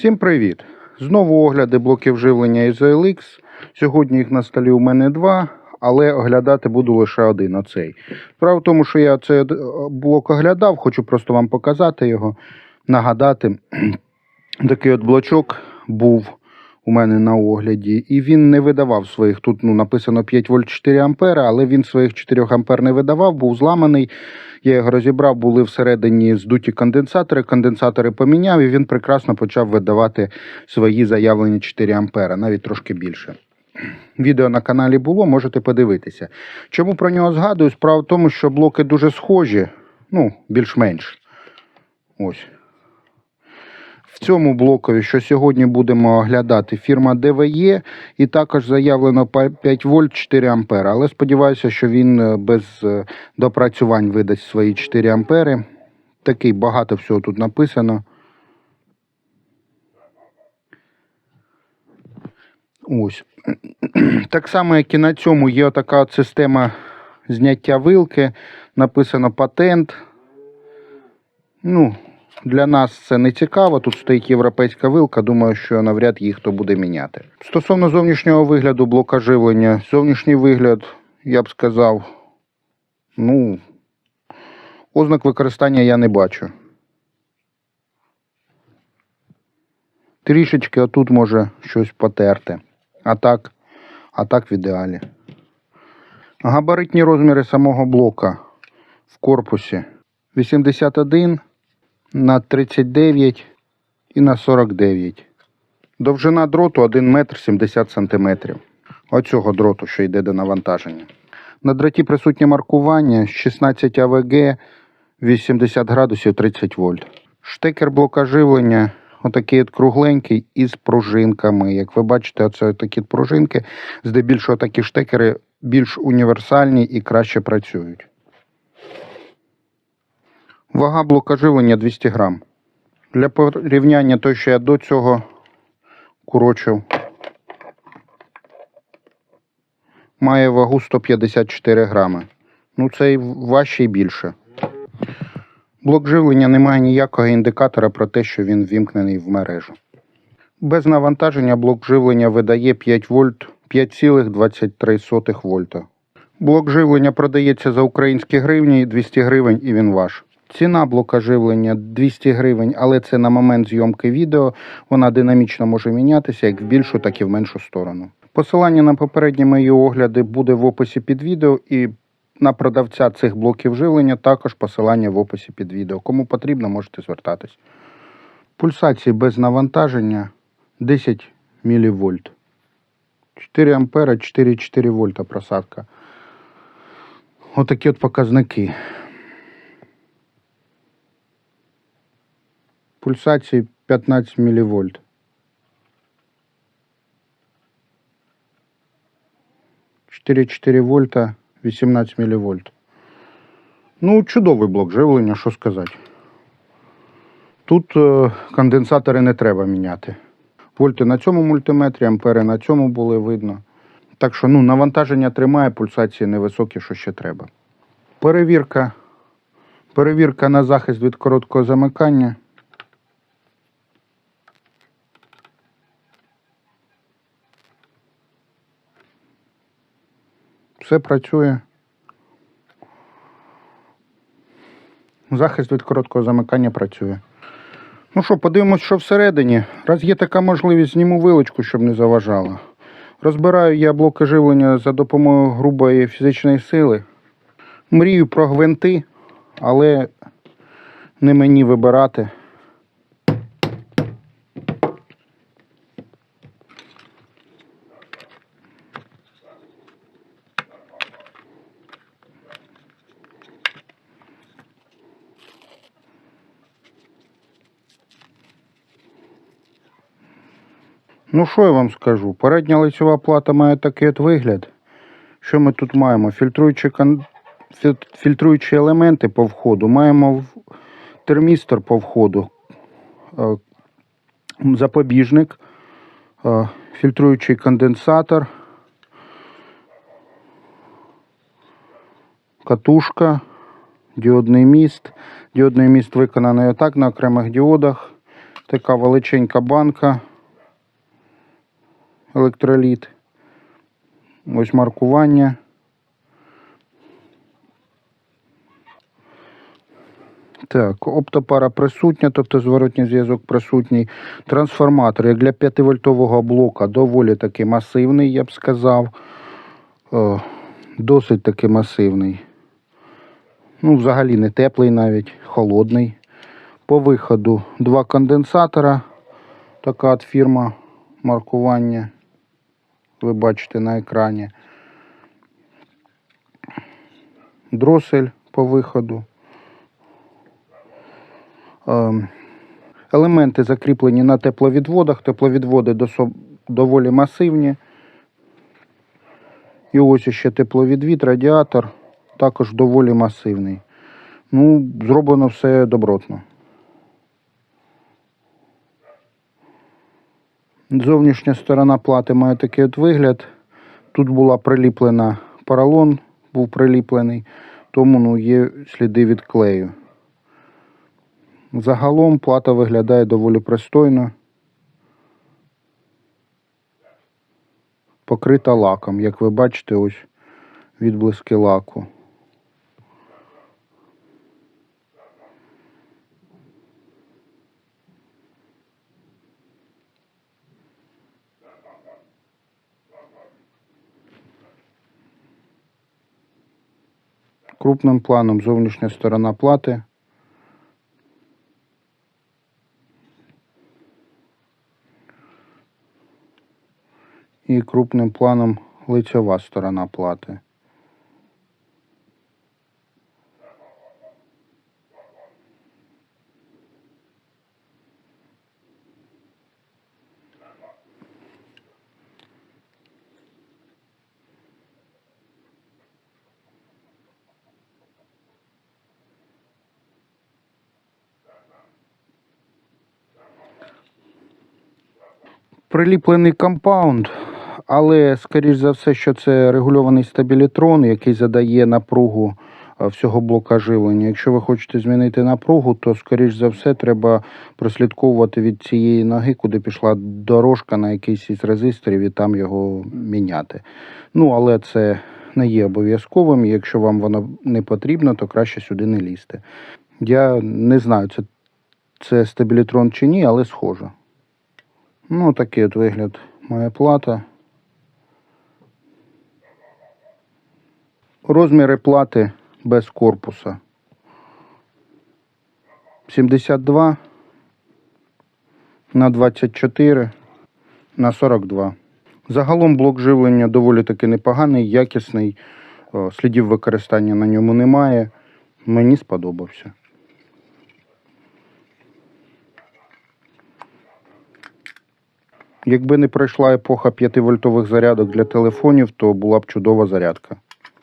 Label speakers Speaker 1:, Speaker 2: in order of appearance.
Speaker 1: Всім привіт! Знову огляди блоків живлення із. Сьогодні їх на столі у мене два, але оглядати буду лише один оцей. Справа в тому, що я цей блок оглядав, хочу просто вам показати його, нагадати. Такий от блочок був у мене на огляді, і він не видавав своїх. Тут ну, написано 5 вольт 4 ампера, але він своїх 4 ампер не видавав, був зламаний. Я його розібрав, були всередині здуті конденсатори. Конденсатори поміняв, і він прекрасно почав видавати свої заявлені 4 ампера, навіть трошки більше. Відео на каналі було, можете подивитися. Чому про нього згадую? Справа в тому, що блоки дуже схожі, ну, більш-менш. Ось. В цьому блокові, що сьогодні будемо оглядати, фірма DVE, і також заявлено 5 вольт 4 ампера. Але сподіваюся, що він е, без е, допрацювань видасть свої 4 ампери. Такий багато всього тут написано. Ось. Так само, як і на цьому, є така система зняття вилки. Написано патент. Ну, для нас це не цікаво. Тут стоїть європейська вилка. Думаю, що навряд їх хто буде міняти. Стосовно зовнішнього вигляду блока живлення, зовнішній вигляд, я б сказав, ну, ознак використання я не бачу. Трішечки отут може щось потерти. А так, а так в ідеалі. Габаритні розміри самого блока в корпусі 81 на 39 і на 49. Довжина дроту 1 метр 70 сантиметрів. Оцього дроту, що йде до навантаження. На дроті присутнє маркування 16 АВГ 80 градусів 30 вольт. Штекер блока живлення отакий от кругленький із пружинками. Як ви бачите, оце такі пружинки. Здебільшого такі штекери більш універсальні і краще працюють. Вага блока живлення 200 грам. Для порівняння той, що я до цього курочив, має вагу 154 грами. Ну, це і важче і більше. Блок живлення не має ніякого індикатора про те, що він ввімкнений в мережу. Без навантаження блок живлення видає 5 вольт 5,23 вольта. Блок живлення продається за українські гривні 200 гривень і він ваш. Ціна блока живлення 200 гривень, але це на момент зйомки відео. Вона динамічно може мінятися як в більшу, так і в меншу сторону. Посилання на попередні мої огляди буде в описі під відео і на продавця цих блоків живлення також посилання в описі під відео. Кому потрібно, можете звертатись. Пульсації без навантаження 10 мВ. 4 ампера, 4,4 вольта просадка. Отакі от показники. Пульсації 15 мВ. Чотири 4 вольта, 18 мВ. Ну, чудовий блок живлення, що сказати. Тут е, конденсатори не треба міняти. Вольти на цьому мультиметрі, ампери на цьому були видно. Так що ну, навантаження тримає, пульсації невисокі, що ще треба. Перевірка. Перевірка на захист від короткого замикання. Все працює. Захист від короткого замикання працює. Ну що, подивимось, що всередині. Раз є така можливість, зніму вилочку, щоб не заважала. Розбираю я блоки живлення за допомогою грубої фізичної сили. Мрію про гвинти, але не мені вибирати. Ну, що я вам скажу? Передня лицева плата має такий от вигляд. Що ми тут маємо? Фільтруючі, кон... фільтруючі елементи по входу, маємо термістор по входу, е, запобіжник, е, фільтруючий конденсатор, катушка, діодний міст. Діодний міст виконаний отак на окремих діодах. Така величенька банка. Електроліт. Ось маркування. Так, оптопара присутня, тобто зворотній зв'язок присутній. Трансформатор, як для 5-вольтового блока, доволі таки масивний, я б сказав. О, досить таки масивний. Ну, взагалі не теплий навіть, холодний. По виходу два конденсатора. Така от фірма маркування. Ви бачите на екрані. Дросель по виходу. Ем, Елементи закріплені на тепловідводах. Тепловідводи доволі масивні. І ось ще тепловідвід, радіатор також доволі масивний. Ну, зроблено все добротно. Зовнішня сторона плати має такий от вигляд. Тут була приліплена поролон, був приліплений, тому ну, є сліди від клею. Загалом плата виглядає доволі пристойно. Покрита лаком, як ви бачите, ось відблиски лаку. Крупним планом зовнішня сторона плати. І крупним планом лицьова сторона плати. Приліплений компаунд, але скоріш за все, що це регульований стабілітрон, який задає напругу е, всього блока живлення. Якщо ви хочете змінити напругу, то скоріш за все треба прослідковувати від цієї ноги, куди пішла дорожка на якийсь із резисторів і там його міняти. Ну, але це не є обов'язковим. Якщо вам воно не потрібно, то краще сюди не лізти. Я не знаю, це, це стабілітрон чи ні, але схоже. Ну, такий от вигляд має плата. Розміри плати без корпуса. 72 на 24 на 42. Загалом блок живлення доволі таки непоганий, якісний. Слідів використання на ньому немає. Мені сподобався. Якби не пройшла епоха 5-вольтових зарядок для телефонів, то була б чудова зарядка.